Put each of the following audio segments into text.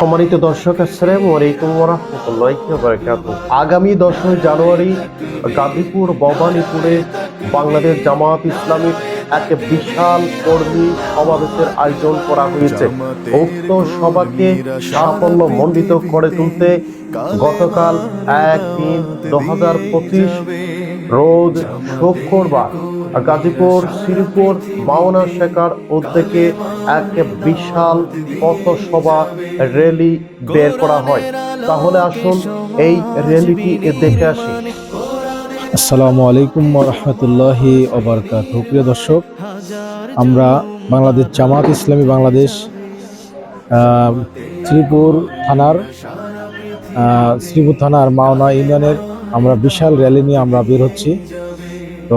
সম্মানিত দর্শক আগামী দশই জানুয়ারি গাজীপুর ভবানীপুরে বাংলাদেশ জামাত ইসলামীর এক বিশাল কর্মী সমাবেশের আয়োজন করা হয়েছে। উক্ত সভাকে সাফল্য মণ্ডিত করে তুলতে গতকাল এক তিন দু হাজার পঁচিশ রোজ শুক্রবার গাজীপুর, শ্রীপুর মাওনা শেখার উদ্যোগে এক বিশাল পথসভা র্যালি বের করা হয়। তাহলে আসুন এই র্যালিটি দেখে আসি। আসসালামু আলাইকুম রহমতুল্লাহি অবরকাত প্রিয় দর্শক, আমরা বাংলাদেশ জামাত ইসলামী বাংলাদেশ শ্রীপুর থানার শ্রীপুর থানার মাওনা ইউনিয়নের আমরা বিশাল র্যালি নিয়ে আমরা বের হচ্ছি। তো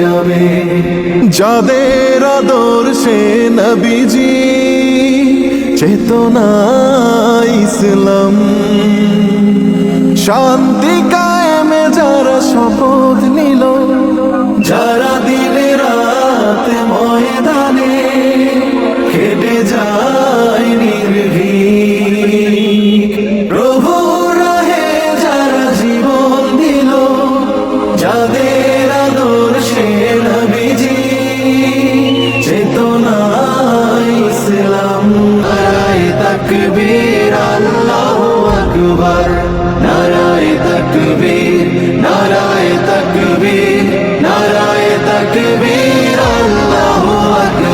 যাবে। যাদের আদর্শে নবীজি চেতনা ইসলাম। শান্তি কায়েমে যারা শপথ নিল